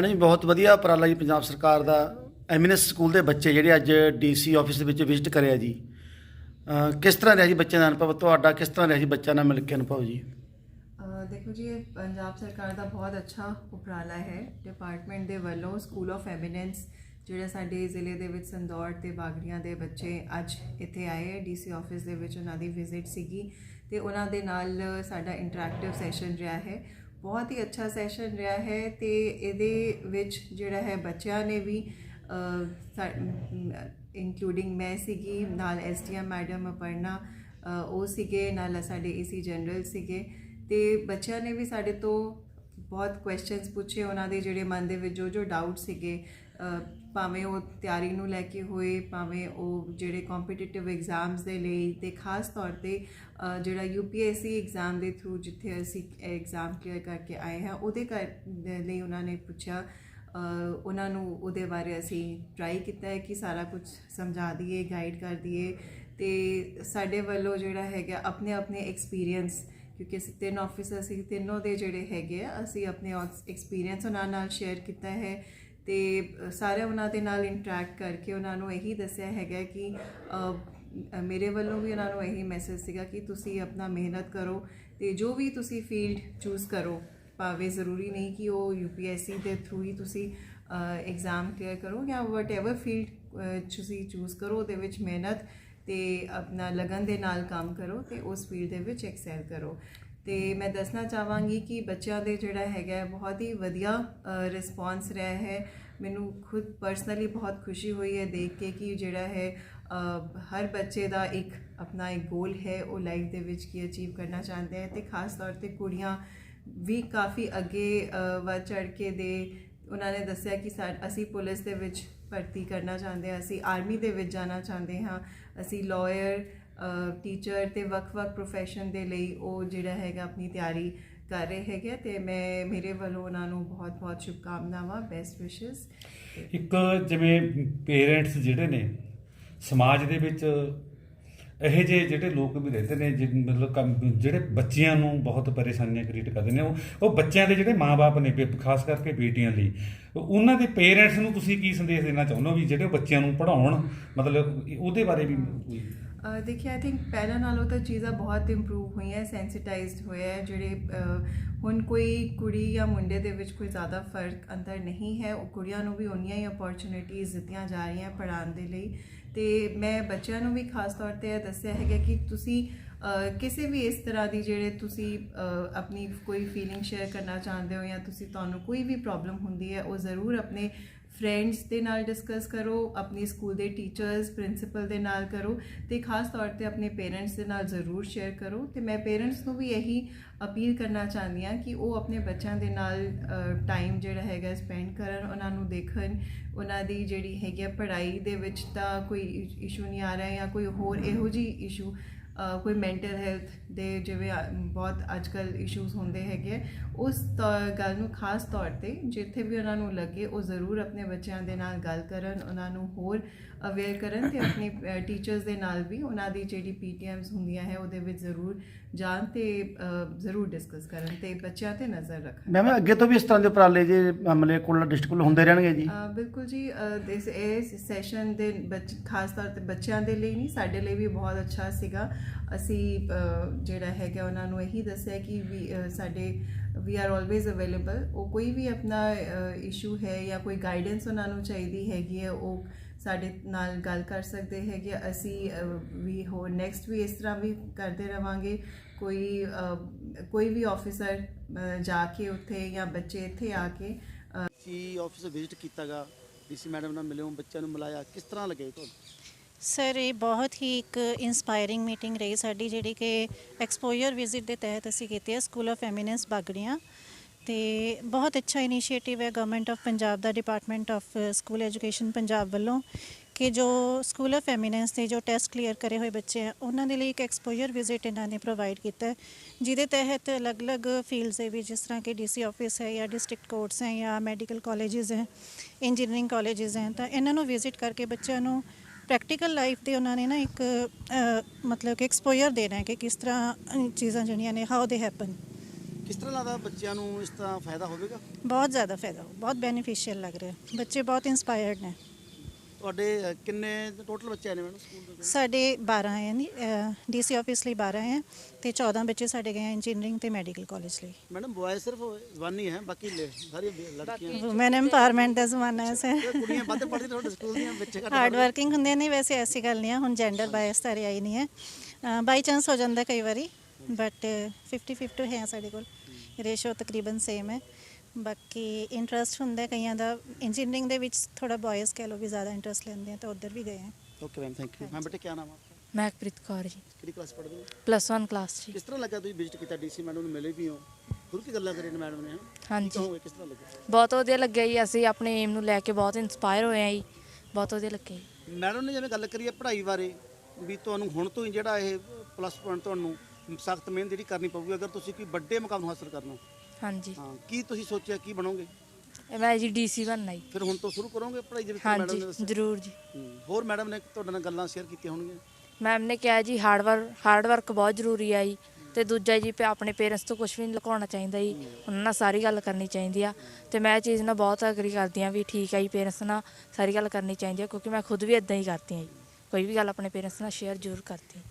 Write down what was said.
Madam ਜੀ, ਬਹੁਤ ਵਧੀਆ ਉਪਰਾਲਾ ਜੀ ਪੰਜਾਬ ਸਰਕਾਰ ਦਾ। ਐਮਿਨਸ ਸਕੂਲ ਦੇ ਬੱਚੇ ਜਿਹੜੇ ਅੱਜ ਡੀਸੀ ਆਫਿਸ ਦੇ ਵਿੱਚ ਵਿਜ਼ਿਟ ਕਰਿਆ ਜੀ। ਕਿਸ ਤਰ੍ਹਾਂ ਰਿਹਾ ਜੀ ਬੱਚਿਆਂ ਦਾ ਅਨੁਭਵ? ਤੁਹਾਡਾ ਕਿਸ ਤਰ੍ਹਾਂ ਰਿਹਾ ਜੀ ਬੱਚਿਆਂ ਨਾਲ ਮਿਲ ਕੇ ਅਨੁਭਵ ਜੀ? ਦੇਖੋ ਜੀ ਇਹ ਪੰਜਾਬ ਸਰਕਾਰ ਦਾ ਬਹੁਤ ਅੱਛਾ ਉਪਰਾਲਾ ਹੈ। ਡਿਪਾਰਟਮੈਂਟ ਦੇ ਵੱਲੋਂ ਸਕੂਲ ਆਫ ਐਮੀਨੈਂਸ ਜਿਹੜੇ ਸਾਡੇ ਜ਼ਿਲ੍ਹੇ ਦੇ ਵਿੱਚ ਸੰਦੌੜ ਤੇ ਬਾਗੜੀਆਂ ਦੇ ਬੱਚੇ ਅੱਜ ਇੱਥੇ ਆਏ ਹੈ। ਡੀਸੀ ਆਫਿਸ ਦੇ ਵਿੱਚ ਉਹਨਾਂ ਦੀ ਵਿਜ਼ਿਟ ਸੀਗੀ ਤੇ ਉਹਨਾਂ ਦੇ ਨਾਲ ਸਾਡਾ ਇੰਟਰੈਕਟਿਵ ਸੈਸ਼ਨ ਰਿਹਾ ਹੈ। ਬਹੁਤ ਹੀ ਅੱਛਾ ਸੈਸ਼ਨ ਰਿਹਾ ਹੈ ਤੇ ਇਹਦੇ ਵਿੱਚ ਜਿਹੜਾ ਹੈ ਬੱਚਿਆਂ ਨੇ ਵੀ ਇਨਕਲੂਡਿੰਗ ਮੈਂ ਸੀਗੀ, ਨਾਲ ਐਸਟੀਐਮ ਮੈਡਮ ਅਪਰਨਾ ਉਹ ਸੀਗੇ, ਨਾਲ ਸਾਡੇ ਏਸੀ ਜਨਰਲ ਸੀਗੇ ਤੇ ਬੱਚਿਆਂ ਨੇ ਵੀ ਸਾਡੇ ਤੋਂ ਬਹੁਤ ਕੁਐਸਚਨਸ ਪੁੱਛੇ ਉਹਨਾਂ ਦੇ ਜਿਹੜੇ ਮਨ ਦੇ ਵਿੱਚ ਜੋ ਜੋ ਡਾਊਟ ਸੀਗੇ ਭਾਵੇਂ ਉਹ ਤਿਆਰੀ ਨੂੰ ਲੈ ਕੇ ਹੋਏ ਭਾਵੇਂ ਉਹ ਜਿਹੜੇ ਕੰਪੀਟੀਟਿਵ ਐਗਜ਼ਾਮਸ ਦੇ ਲਈ ਤੇ ਖਾਸ ਤੌਰ ਤੇ ਅ, ਜਿਹੜਾ ਯੂਪੀਐਸਸੀ ਐਗਜ਼ਾਮ ਦੇ ਥਰੂ ਜਿੱਥੇ ਅਸੀਂ ਐਗਜ਼ਾਮ ਕਲੀਅਰ ਕਰਕੇ ਆਏ ਹਾਂ ਉਹਦੇ ਕਰ ਲਈ ਉਹਨਾਂ ਨੇ ਪੁੱਛਿਆ ਉਹਨਾਂ ਨੂੰ ਉਹਦੇ ਬਾਰੇ ਅਸੀਂ ਟਰਾਈ ਕੀਤਾ ਹੈ ਕਿ ਸਾਰਾ ਕੁਝ ਸਮਝਾ ਦਈਏ ਗਾਈਡ ਕਰ ਦਈਏ ਤੇ ਸਾਡੇ ਵੱਲੋਂ ਜਿਹੜਾ ਹੈਗਾ ਆਪਣੇ ਆਪਣੇ ਐਕਸਪੀਰੀਅੰਸ ਕਿਉਂਕਿ ਅਸੀਂ ਤਿੰਨ ਆਫਿਸਰ ਅਸੀਂ ਤਿੰਨੋਂ ਦੇ ਜਿਹੜੇ ਹੈਗੇ ਆ ਅਸੀਂ ਆਪਣੇ ਐਕਸਪੀਰੀਅੰਸ ਉਹਨਾਂ ਨਾਲ ਸ਼ੇਅਰ ਕੀਤਾ ਹੈ ਤੇ ਅ, ਸਾਰੇ ਉਹਨਾਂ ਦੇ ਨਾਲ ਇੰਟਰੈਕਟ ਕਰਕੇ ਉਹਨਾਂ ਨੂੰ ਇਹੀ ਦੱਸਿਆ ਹੈਗਾ ਕਿ ਮੇਰੇ ਵੱਲੋਂ ਵੀ ਉਹਨਾਂ ਨੂੰ ਇਹੀ ਮੈਸੇਜ ਸੀਗਾ ਕਿ ਤੁਸੀਂ ਆਪਣਾ ਮਿਹਨਤ ਕਰੋ ਤੇ ਜੋ ਵੀ ਤੁਸੀਂ ਫੀਲਡ ਚੂਜ਼ ਕਰੋ ਭਾਵੇਂ ਜ਼ਰੂਰੀ ਨਹੀਂ ਕਿ ਉਹ ਯੂਪੀਐਸਸੀ ਦੇ ਥਰੂ ਹੀ ਤੁਸੀਂ ਐਗਜ਼ਾਮ ਕਲੀਅਰ ਕਰੋ ਜਾਂ ਵਟਐਵਰ ਫੀਲਡ ਤੁਸੀਂ ਚੂਜ਼ ਕਰੋ ਉਹਦੇ ਵਿੱਚ ਮਿਹਨਤ ਤੇ ਆਪਣਾ ਲਗਨ ਦੇ ਨਾਲ ਕੰਮ ਕਰੋ ਤੇ ਉਸ ਫੀਲਡ ਦੇ ਵਿੱਚ ਐਕਸੈਲ ਕਰੋ। ਤੇ ਮੈਂ ਦੱਸਣਾ ਚਾਹਾਂਗੀ ਕਿ ਬੱਚਿਆਂ ਦੇ ਜਿਹੜਾ ਹੈਗਾ ਬਹੁਤ ਹੀ ਵਧੀਆ ਰਿਸਪੌਂਸ ਰਿਹਾ ਹੈ। ਮੈਨੂੰ ਖੁਦ ਪਰਸਨਲੀ ਬਹੁਤ ਖੁਸ਼ੀ ਹੋਈ ਹੈ ਦੇਖ ਕੇ ਕਿ ਜਿਹੜਾ ਹੈ ਹਰ ਬੱਚੇ ਦਾ ਇੱਕ ਆਪਣਾ ਇੱਕ ਗੋਲ ਹੈ ਉਹ ਲਾਈਫ ਦੇ ਵਿੱਚ ਕੀ ਅਚੀਵ ਕਰਨਾ ਚਾਹੁੰਦੇ ਹੈ ਤੇ ਖਾਸ ਤੌਰ ਤੇ ਕੁੜੀਆਂ ਵੀ ਕਾਫੀ ਅੱਗੇ ਅ, ਵੱਧ ਚੜ ਕੇ ਦੇ। ਉਹਨਾਂ ਨੇ ਦੱਸਿਆ ਕਿ ਸਾ- ਅਸੀਂ ਪੁਲਿਸ ਦੇ ਵਿੱਚ ਭਰਤੀ ਕਰਨਾ ਚਾਹੁੰਦੇ ਹਾਂ, ਅਸੀਂ ਆਰਮੀ ਦੇ ਵਿੱਚ ਜਾਣਾ ਚਾਹੁੰਦੇ ਹਾਂ, ਅਸੀਂ ਲਾਇਰ ਟੀਚਰ ਤੇ ਵੱਖ-ਵੱਖ profession ਦੇ ਲਈ ਉਹ ਜਿਹੜਾ ਹੈਗਾ ਆਪਣੀ ਤਿਆਰੀ ਕਰ ਰਹੇ ਹੈਗੇ ਤੇ ਮੈਂ, ਮੇਰੇ ਵੱਲੋਂ ਉਹਨਾਂ ਨੂੰ ਬਹੁਤ-ਬਹੁਤ ਸ਼ੁਭਕਾਮਨਾਵਾਂ ਬੈਸਟ ਵਿਸ਼ੇਸ ਇੱਕ ਜਿਵੇਂ ਪੇਰੈਂਟਸ ਜਿਹੜੇ ਨੇ, ਸਮਾਜ ਦੇ ਵਿੱਚ ਇਹੋ ਜਿਹੇ ਜਿਹੜੇ ਲੋਕ ਵੀ ਰਹਿੰਦੇ ਨੇ ਜਿ- ਮਤਲਬ ਕੰਮ- ਜਿਹੜੇ ਬੱਚਿਆਂ ਨੂੰ ਬਹੁਤ ਪਰੇਸ਼ਾਨੀਆਂ ਕ੍ਰੀਏਟ ਕਰਦੇ ਨੇ, ਉਹ ਉਹ ਬੱਚਿਆਂ ਦੇ ਜਿਹੜੇ ਮਾਪੇ ਨੇ, ਬੇ- ਖਾਸ ਕਰਕੇ ਬੇਟੀਆਂ ਲਈ ਉਹਨਾਂ ਦੇ ਪੇਰੈਂਟਸ ਨੂੰ ਤੁਸੀਂ ਕੀ ਸੰਦੇਸ਼ ਦੇਣਾ ਚਾਹੁੰਦੇ ਹੋ ਵੀ ਜਿਹੜੇ ਬੱਚਿਆਂ ਨੂੰ ਪੜ੍ਹਾਉਣ? ਮਤਲਬ ਉਹਦੇ ਬਾਰੇ ਵੀ ਕੋਈ ਦੇਖਿਆ ਆਈ ਥਿੰਕ ਪਹਿਲਾਂ ਨਾਲੋਂ ਤਾਂ ਚੀਜ਼ਾਂ ਬਹੁਤ ਇੰਪਰੂਵ ਹੋਈਆਂ ਸੈਂਸਿਟਾਈਜ਼ਡ ਹੋਇਆ, ਜਿਹੜੇ ਹੁਣ ਕੋਈ ਕੁੜੀ ਜਾਂ ਮੁੰਡੇ ਦੇ ਵਿੱਚ ਕੋਈ ਜ਼ਿਆਦਾ ਫ਼ਰਕ ਅੰਦਰ ਨਹੀਂ ਹੈ, ਉਹ ਕੁੜੀਆਂ ਨੂੰ ਵੀ ਉਨੀਆਂ ਹੀ ਓਪਰਚੁਨਿਟੀਜ਼ ਦਿੱਤੀਆਂ ਜਾ ਰਹੀਆਂ ਪੜ੍ਹਾਉਣ ਦੇ ਲਈ। ਤੇ ਮੈਂ ਬੱਚਿਆਂ ਨੂੰ ਵੀ ਖਾਸ ਤੌਰ ਤੇ ਇਹ ਦੱਸਿਆ ਹੈਗਾ ਕਿ ਤੁਸੀਂ ਕਿਸੇ ਵੀ ਇਸ ਤਰ੍ਹਾਂ ਦੀ ਜਿਹੜੇ ਤੁਸੀਂ ਆਪਣੀ ਕੋਈ ਫੀਲਿੰਗ ਸ਼ੇਅਰ ਕਰਨਾ ਚਾਹੁੰਦੇ ਹੋ ਜਾਂ ਤੁਸੀਂ ਤੁਹਾਨੂੰ ਕੋਈ ਵੀ ਪ੍ਰੋਬਲਮ ਹੁੰਦੀ ਹੈ, ਉਹ ਜ਼ਰੂਰ ਆਪਣੇ ਫਰੈਂਡਸ ਦੇ ਨਾਲ ਡਿਸਕਸ ਕਰੋ, ਆਪਣੀ ਸਕੂਲ ਦੇ ਟੀਚਰਸ ਪ੍ਰਿੰਸੀਪਲ ਦੇ ਨਾਲ ਕਰੋ ਤੇ ਖਾਸ ਤੌਰ ਤੇ ਆਪਣੇ ਪੇਰੈਂਟਸ ਦੇ ਨਾਲ ਜ਼ਰੂਰ ਸ਼ੇਅਰ ਕਰੋ ਤੇ ਮੈਂ ਪੇਰੈਂਟਸ ਨੂੰ ਵੀ ਇਹੀ ਅਪੀਲ ਕਰਨਾ ਚਾਹੁੰਦੀ ਹਾਂ ਕਿ ਉਹ ਆਪਣੇ ਬੱਚਿਆਂ ਦੇ ਨਾਲ ਟਾਈਮ ਜਿਹੜਾ ਹੈਗਾ ਸਪੈਂਡ ਕਰਨ, ਉਹਨਾਂ ਨੂੰ ਦੇਖਣ, ਉਹਨਾਂ ਦੀ ਜਿਹੜੀ ਹੈਗੀ ਆ ਪੜ੍ਹਾਈ ਦੇ ਵਿੱਚ ਤਾਂ ਕੋਈ ਇਸ਼ੂ ਨਹੀਂ ਆ ਰਿਹਾ ਜਾਂ ਕੋਈ ਹੋਰ ਇਹੋ ਜੀ ਇਸ਼ੂ ਕੋਈ ਮੈਂਟਲ ਹੈਲਥ ਦੇ ਜਿਵੇਂ ਬਹੁਤ ਅੱਜਕੱਲ ਇਸ਼ੂਜ਼ ਹੁੰਦੇ ਹੈਗੇ ਉਸ ਗੱਲ ਨੂੰ ਖਾਸ ਤੌਰ ਤੇ ਜਿੱਥੇ ਵੀ ਉਹਨਾਂ ਨੂੰ ਲੱਗੇ ਉਹ ਜ਼ਰੂਰ ਆਪਣੇ ਬੱਚਿਆਂ ਦੇ ਨਾਲ ਗੱਲ ਕਰਨ ਉਹਨਾਂ ਨੂੰ ਹੋਰ ਅਵੇਅਰ ਕਰਨ ਤੇ ਆਪਣੇ ਟੀਚਰਸ ਦੇ ਨਾਲ ਵੀ ਉਹਨਾਂ ਦੀ ਜਿਹੜੀ ਪੀਟੀਐਮਸ ਹੁੰਦੀਆਂ ਹੈ ਉਹਦੇ ਵਿੱਚ ਜ਼ਰੂਰ ਜਾਣ ਤੇ ਜ਼ਰੂਰ ਡਿਸਕਸ ਕਰਨ ਤੇ ਬੱਚਿਆਂ ਤੇ ਨਜ਼ਰ ਰੱਖਣ। ਮੈਮ ਅੱਗੇ ਤੋਂ ਵੀ ਇਸ ਤਰ੍ਹਾਂ ਦੇ ਉਪਰਾਲੇ ਜੇ ਮਲੇ ਕੋਲ ਡਿਸਟ੍ਰਿਕਟ ਕੋਲ ਹੁੰਦੇ ਰਹਿਣਗੇ ਜੀ? ਬਿਲਕੁਲ ਜੀ ਇਸ ਸੈਸ਼ਨ ਦੇ ਬੱਚ ਖਾਸ ਤੌਰ ਤੇ ਬੱਚਿਆਂ ਦੇ ਲਈ ਨਹੀਂ ਸਾਡੇ ਲਈ ਵੀ ਬਹੁਤ ਅੱਛਾ ਸੀਗਾ। ਅਸੀਂ ਜਿਹੜਾ ਹੈਗਾ ਉਹਨਾਂ ਨੂੰ ਇਹੀ ਦੱਸਿਆ ਕਿ ਵੀ ਸਾਡੇ ਵੀ ਆਰ ਆਲਵੇਜ਼ ਅਵੇਲੇਬਲ ਉਹ ਕੋਈ ਵੀ ਆਪਣਾ ਇਸ਼ੂ ਹੈ ਜਾਂ ਕੋਈ ਗਾਈਡੈਂਸ ਉਹਨਾਂ ਨੂੰ ਚਾਹੀਦੀ ਹੈਗੀ ਹੈ, ਉਹ ਸਾਡੇ ਨਾਲ ਗੱਲ ਕਰ ਸਕਦੇ ਹੈਗੇ ਅਸੀਂ ਵੀ ਹੋ ਨੈਕਸਟ ਵੀ ਇਸ ਤਰ੍ਹਾਂ ਵੀ ਕਰਦੇ ਰਵਾਂਗੇ। ਕੋਈ ਕੋਈ ਵੀ ਆਫੀਸਰ ਜਾ ਕੇ ਉੱਥੇ ਜਾਂ ਬੱਚੇ ਇੱਥੇ ਆ ਕੇ ਸੀ ਆਫਿਸ ਵਿਜ਼ਿਟ ਕੀਤਾਗਾ ਡੀਸੀ ਮੈਡਮ ਨਾਲ ਮਿਲਿਓ ਬੱਚਿਆਂ ਨੂੰ ਮਿਲਾਇਆ, ਕਿਸ ਤਰ੍ਹਾਂ ਲੱਗੇ ਤੁਹਾਨੂੰ ਸਰ, ਇਹ ਬਹੁਤ ਹੀ ਇੱਕ ਇਨਸਪਾਇਰਿੰਗ ਮੀਟਿੰਗ ਰਹੀ ਸਾਡੀ, ਜਿਹੜੀ ਕਿ ਐਕਸਪੋਜ਼ਰ ਵਿਜ਼ਿਟ ਦੇ ਤਹਿਤ ਅਸੀਂ ਕੀਤੀ ਹੈ ਸਕੂਲ ਆਫ ਐਮੀਨੈਂਸ ਬਾਗੜੀਆਂ। ਤੇ ਬਹੁਤ ਅੱਛਾ ਇਨੀਸ਼ੀਏਟਿਵ ਹੈ government of Punjab the department of school education Punjab ਵੱਲੋਂ, ਕਿ ਜੋ ਸਕੂਲ ਆਫ ਐਮੀਨੈਂਸ ਦੇ ਜੋ ਟੈਸਟ ਕਲੀਅਰ ਕਰੇ ਹੋਏ ਬੱਚੇ ਆ ਉਹਨਾਂ ਦੇ ਲਈ ਇੱਕ ਐਕਸਪੋਜ਼ਰ ਵਿਜ਼ਿਟ ਇਹਨਾਂ ਨੇ ਪ੍ਰੋਵਾਈਡ ਕੀਤਾ ਜਿਹਦੇ ਤਹਿਤ ਅਲੱਗ-ਅਲੱਗ ਫੀਲਡਸ ਦੇ ਵਿੱਚ ਜਿਸ ਤਰ੍ਹਾਂ ਕਿ ਡੀਸੀ ਆਫਿਸ ਹੈ ਜਾਂ ਡਿਸਟ੍ਰਿਕਟ ਕੋਰਟਸ ਹੈ ਜਾਂ ਮੈਡੀਕਲ ਕਾਲਜਸ ਹੈ ਇੰਜੀਨੀਅਰਿੰਗ ਕਾਲਜਸ ਹੈ, ਤਾਂ ਇਹਨਾਂ ਨੂੰ ਵਿਜ਼ਿਟ ਕਰਕੇ ਬੱਚਿਆਂ ਨੂੰ ਪ੍ਰੈਕਟੀਕਲ ਲਾਈਫ ਦੇ ਉਹਨਾਂ ਨੇ ਨਾ ਇੱਕ ਮਤਲਬ ਕਿ ਐਕਸਪੋਜ਼ਰ ਦੇਣਾ ਹੈ ਕਿ ਕਿਸ ਤਰ੍ਹਾਂ ਚੀਜ਼ਾਂ ਜਿਹੜੀਆਂ ਨੇ ਹਾਊ ਦੇ ਹੈਪਨ ਕਿਸ ਤਰ੍ਹਾਂ ਲੱਗਦਾ ਬੱਚਿਆਂ ਨੂੰ ਇਸ ਤਰ੍ਹਾਂ ਫਾਇਦਾ ਹੋਵੇਗਾ? ਬਹੁਤ ਜ਼ਿਆਦਾ ਫਾਇਦਾ ਬਹੁਤ ਬੈਨੀਫੀਸ਼ੀਅਲ ਲੱਗ ਰਿਹਾ। ਬੱਚੇ ਬਹੁਤ ਇਨਸਪਾਇਰਡ ਨੇ। ਤੁਹਾਡੇ ਅ, ਕਿੰਨੇ ਟੋਟਲ ਬੱਚੇ ਆਏ ਨੇ ਮੈਡਮ ਸਕੂਲ ਦੇ? ਸਾਡੇ 12 ਆਏ ਨੇ ਡੀਸੀ ਆਫਿਸ ਲਈ 12 ਹੈ ਤੇ 14 ਬੱਚੇ ਸਾਡੇ ਗਏ ਇੰਜੀਨੀਅਰਿੰਗ ਤੇ ਮੈਡੀਕਲ ਕਾਲਜ ਲਈ। ਮੈਡਮ ਬॉय ਸਿਰਫ ਜ਼ਬਾਨੀ ਹੈ ਬਾਕੀ ਲੈ- ਸਾਰੀ ਲੜਕੀਆਂ ਵੂਮਨ ਐਮਪਾਵਰਮੈਂਟ ਦਾ ਜ਼ਮਾਨਾ ਹੈ ਸਰ। ਇਹ ਕੁੜੀਆਂ ਵੱਧ ਪੜ੍ਹਦੀਆਂ ਤੁਹਾਡੇ ਸਕੂਲ ਦੀਆਂ ਬੱਚੇ ਘੱਟ ਹਾਰਡ। ਵਰਕਿੰਗ ਹੁੰਦੇ ਨੇ ਵੈਸੇ ਐਸੀ ਗੱਲ ਨਹੀਂ ਹੈ ਹੁਣ ਜੈਂਡਰ ਬਾਇਸ ਤਾਂ ਰਿਹਾ ਹੀ ਨਹੀਂ ਹੈ। ਬਾਈ ਚਾਂਸ ਹੋ ਜਾਂਦਾ ਕਈ ਵਾਰੀ ਬਟ 50 50 ਹੈ ਸਾਡੇ ਕੋਲ। ਰੇਸ਼ੋ ਤਕਰੀਬਨ ਸੇਮ ਹੈ। ਬਾਕੀ ਇੰਟਰਸਟ ਹੁੰਦਾ ਹੈ ਕਈਆਂ ਦਾ ਇੰਜੀਨੀਅਰਿੰਗ ਦੇ ਵਿੱਚ ਥੋੜਾ ਬॉयਜ਼ ਕਹਿ ਲੋ ਵੀ ਜ਼ਿਆਦਾ ਇੰਟਰਸਟ ਲੈਂਦੇ ਆ ਤਾਂ ਉਧਰ ਵੀ ਗਏ ਆ। ਓਕੇ ਮੈਮ ਥੈਂਕ ਯੂ ਮੈਂ ਬੇਟੇ ਕੀ ਨਾਮ ਹੈ ਆਪਕਾ? ਮਹਿਕਪ੍ਰੀਤ ਕੌਰ ਜੀ। ਕਿਹੜੀ ਕਲਾਸ ਪੜ੍ਹਦੇ ਹੋ? ਪਲੱਸ 1 ਕਲਾਸ ਜੀ। ਕਿਸ ਤਰ੍ਹਾਂ ਲੱਗਾ ਤੁਸੀਂ ਵਿਜ਼ਿਟ ਕੀਤਾ ਡੀਸੀ ਮੈਡਮ ਨੂੰ ਮਿਲੇ ਵੀ ਹੋ? ਖੁੱਲ ਕੇ ਗੱਲਾਂ ਕਰੀਆਂ ਨੇ ਮੈਡਮ ਨੇ ਹਾਂ ਹਾਂਜੀ। ਕਹੋਗੇ ਕਿਸ ਤਰ੍ਹਾਂ ਲੱਗਾ? ਬਹੁਤ ਵਧੀਆ ਲੱਗਿਆ ਜੀ ਅਸੀਂ ਆਪਣੇ ਏਮ ਨੂੰ ਲੈ ਕੇ ਬਹੁਤ ਇਨਸਪਾਇਰ ਹੋਏ ਆ ਜੀ। ਬਹੁਤ ਵਧੀਆ ਲੱਗਿਆ ਜੀ। ਮੈਡਮ ਨੇ ਜਿਵੇਂ ਗੱਲ ਕਰੀ ਹੈ ਪੜ੍ਹਾਈ ਬਾਰੇ ਵੀ ਤੁਹਾਨੂੰ ਹੁਣ ਤੋਂ ਹੀ ਜਿਹੜਾ ਇਹ ਪਲੱਸ ਪੁਆਇੰਟ ਤੁਹਾਨੂੰ ਸਖਤ ਮਿਹਨਤ ਜਿਹੜੀ ਕਰਨੀ ਪਊਗੀ ਅਗਰ ਤੁਸੀਂ ਕੋਈ ਵੱਡੇ ਮੁਕਾਮ ਨੂੰ ਹਾਸਲ ਕਰਨਾ ਹਾਂਜੀ। ਹਾਂ ਕੀ ਤੁਸੀਂ ਸੋਚਿਆ ਕੀ ਬਣੋਗੇ? ਮੈਂ ਜੀ ਡੀਸੀ ਬਣਨਾ ਜੀ। ਫਿਰ ਹੁਣ ਤੋਂ ਸ਼ੁਰੂ ਕਰੋਗੇ ਪੜ੍ਹਾਈ ਦੇ ਵਿੱਚ ਮੈਡਮ ਹਾਂਜੀ ਨੇ ਦੱਸਿਆ? ਜ਼ਰੂਰ ਜੀ। ਹੂੰ। ਹੋਰ ਮੈਡਮ ਨੇ ਤੁਹਾਡੇ ਨਾਲ ਗੱਲਾਂ ਸ਼ੇਅਰ ਕੀਤੀਆਂ ਹੋਣਗੀਆਂ? ਮੈਮ ਨੇ ਕਿਹਾ ਜੀ ਹਾਰਡ ਵਰਕ ਹਾਰਡ ਵਰਕ ਬਹੁਤ ਜ਼ਰੂਰੀ ਆ ਜੀ। ਤੇ ਦੂਜਾ ਜੀ ਪ- ਆਪਣੇ ਪੇਰੈਂਟਸ ਤੋਂ ਕੁਝ ਵੀ ਨਹੀਂ ਲੁਕਾਉਣਾ ਚਾਹੀਦਾ ਜੀ। ਉਹਨਾਂ ਨਾਲ ਸਾਰੀ ਗੱਲ ਕਰਨੀ ਚਾਹੀਦੀ ਆ। ਤੇ ਮੈਂ ਇਹ ਚੀਜ਼ ਨਾਲ ਬਹੁਤ ਐਗਰੀ ਕਰਦੀ ਆ ਵੀ ਠੀਕ ਆ ਜੀ ਪੇਰੈਂਟਸ ਨਾਲ ਸਾਰੀ ਗੱਲ ਕਰਨੀ ਚਾਹੀਦੀ ਆ ਕਿਉਂਕਿ ਮੈਂ ਖੁਦ ਵੀ ਇਦਾਂ ਹੀ ਕਰਦੀ ਆ ਜੀ। ਕੋਈ ਵੀ ਗੱਲ ਆਪਣੇ ਪੇਰੈਂਟਸ ਨਾਲ ਸ਼ੇਅਰ ਜ਼ਰੂਰ ਕਰਦੀ ਹਾਂ